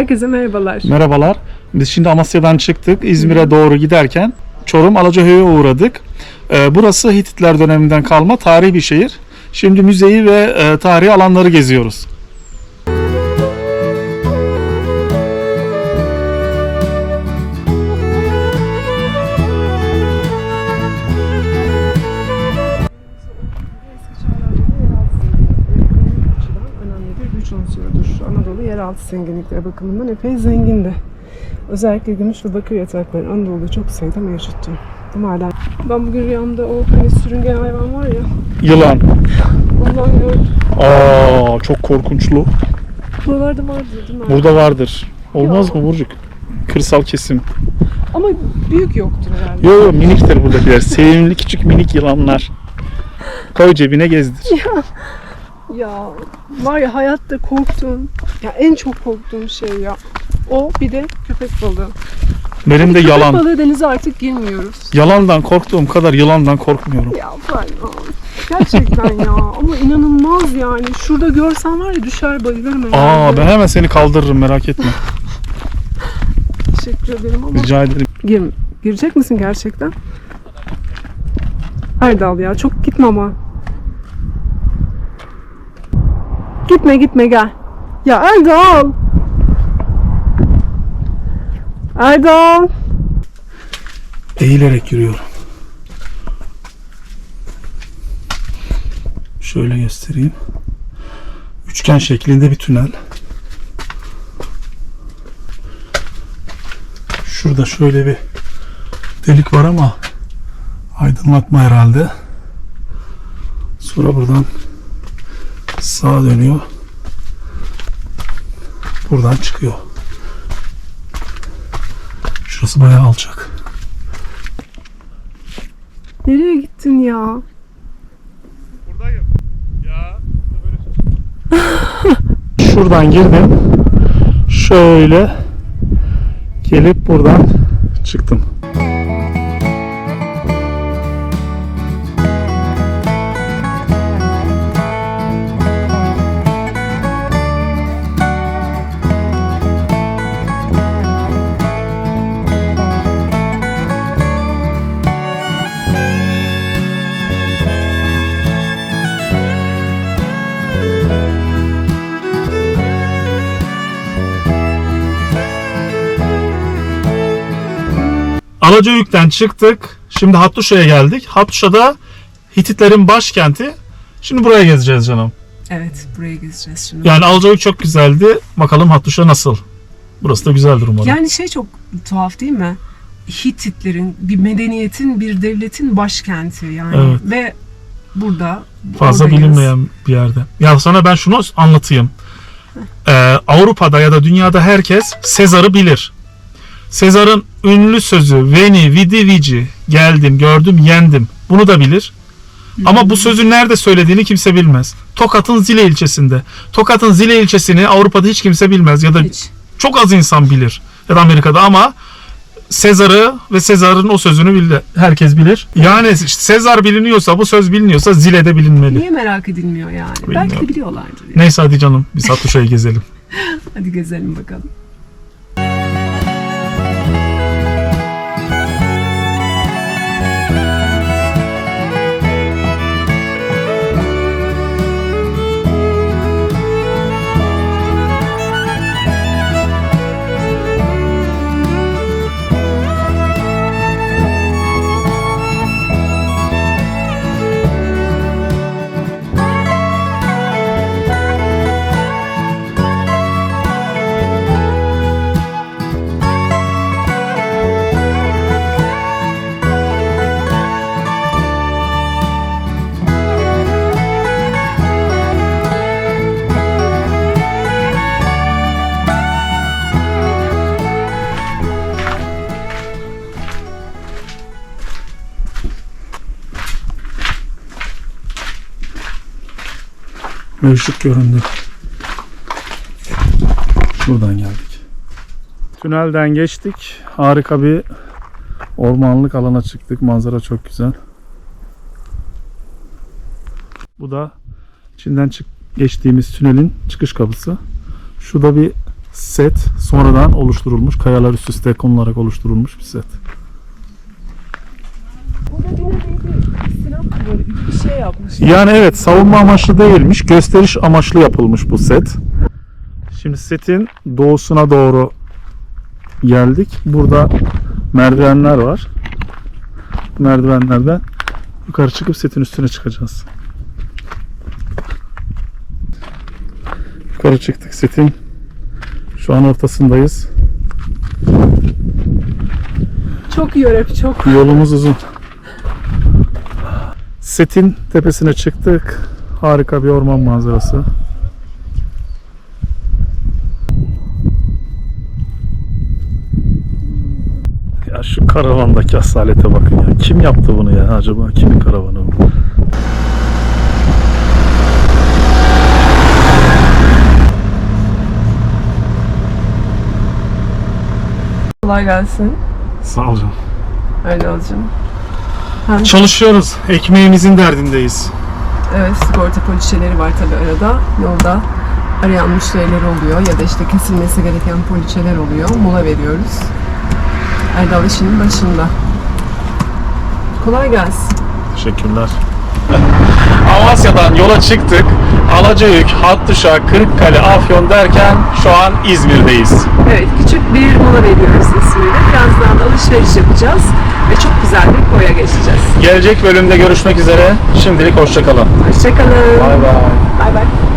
Herkese merhabalar. Merhabalar. Biz şimdi Amasya'dan çıktık. İzmir'e doğru giderken Çorum Alacahöy'e uğradık. Ee, burası Hititler döneminden kalma tarihi bir şehir. Şimdi müzeyi ve e, tarihi alanları geziyoruz. Yeraltı zenginlikleri bakımından epey zengindi. Özellikle gümüş ve bakır yatakları Anadolu'da çok sayıda mevcuttu. Bu maden. Ben bugün rüyamda o hani sürüngen hayvan var ya, Yılan. ondan gördüm. Aa çok korkunçlu. Buralarda vardı değil mi? Burada vardır. Olmaz Ya. mı Burcuk? Kırsal kesim. Ama büyük yoktur herhalde. Yo yo miniktir buradakiler. Sevimli küçük minik yılanlar. Koy cebine gezdir. Ya var ya hayatta korktuğum, ya en çok korktuğum şey ya. O bir de köpek balığı. Benim de Köpek yalan. balığı denize artık girmiyoruz. Yalandan korktuğum kadar yılandan korkmuyorum. Ya ben Gerçekten ya ama inanılmaz yani. Şurada görsen var ya düşer bayılırım herhalde. Aa ben hemen seni kaldırırım merak etme. Teşekkür ederim ama. Rica ederim. Gir, girecek misin gerçekten? Erdal ya çok gitme ama. Gitme gitme gel. Ya Erdal. Erdal. Eğilerek yürüyorum. Şöyle göstereyim. Üçgen şeklinde bir tünel. Şurada şöyle bir delik var ama aydınlatma herhalde. Sonra buradan sağa dönüyor. Buradan çıkıyor. Şurası bayağı alçak. Nereye gittin ya? Buradayım. Ya Şuradan girdim. Şöyle gelip buradan çıktım. Alacayük'ten çıktık. Şimdi Hattuşa'ya geldik. Hattuşa'da Hititlerin başkenti. Şimdi buraya gezeceğiz canım. Evet buraya gezeceğiz şimdi. Yani Alacayük çok güzeldi. Bakalım Hattuşa nasıl? Burası da güzeldir umarım. Yani şey çok tuhaf değil mi? Hititlerin bir medeniyetin, bir devletin başkenti yani. Evet. Ve burada Fazla oradayız. bilinmeyen bir yerde. Ya sana ben şunu anlatayım. Ee, Avrupa'da ya da dünyada herkes Sezar'ı bilir. Sezar'ın ünlü sözü Veni, Vidi, Vici geldim, gördüm, yendim. Bunu da bilir. Ama bu sözü nerede söylediğini kimse bilmez. Tokat'ın Zile ilçesinde. Tokat'ın Zile ilçesini Avrupa'da hiç kimse bilmez ya da Hiç. çok az insan bilir ya da Amerika'da ama Sezar'ı ve Sezar'ın o sözünü bildi. Herkes bilir. Yani Sezar biliniyorsa, bu söz biliniyorsa Zile de bilinmeli. Niye merak edilmiyor yani? Belki Bilmiyorum. de biliyorlardır. ya. Neyse hadi canım biz Hattuşa'yı gezelim. Hadi gezelim bakalım. Música Mevşuk göründü. Şuradan geldik. Tünelden geçtik. Harika bir ormanlık alana çıktık. Manzara çok güzel. Bu da içinden çık geçtiğimiz tünelin çıkış kapısı. Şu da bir set sonradan oluşturulmuş, kayalar üst üste konularak oluşturulmuş bir set. Burada bir nevi silah böyle bir şey yapmış. Yani evet savunma amaçlı değilmiş, gösteriş amaçlı yapılmış bu set. Şimdi setin doğusuna doğru geldik. Burada merdivenler var. Merdivenlerden yukarı çıkıp setin üstüne çıkacağız. Yukarı çıktık setin. Şu an ortasındayız. Çok iyi çok. Yolumuz uzun. Setin tepesine çıktık. Harika bir orman manzarası. Ya şu karavandaki asalete bakın ya. Kim yaptı bunu ya acaba? Kimin karavanı bu? Kolay gelsin. Sağ ol canım. Öyle olacağım. Çalışıyoruz. Ekmeğimizin derdindeyiz. Evet sigorta poliçeleri var tabi arada. Yolda arayan müşteriler oluyor ya da işte kesilmesi gereken poliçeler oluyor. Mola veriyoruz. Erdal işinin başında. Kolay gelsin. Teşekkürler. Amasya'dan yola çıktık. Alacayük, Hattuşa, Kırıkkale, Afyon derken şu an İzmir'deyiz. Evet küçük bir mola veriyoruz İzmir'de. Birazdan alışveriş yapacağız ve çok güzel bir koya geçeceğiz. Gelecek bölümde görüşmek üzere. Şimdilik hoşçakalın. Hoşçakalın. Bay bay. Bay bay.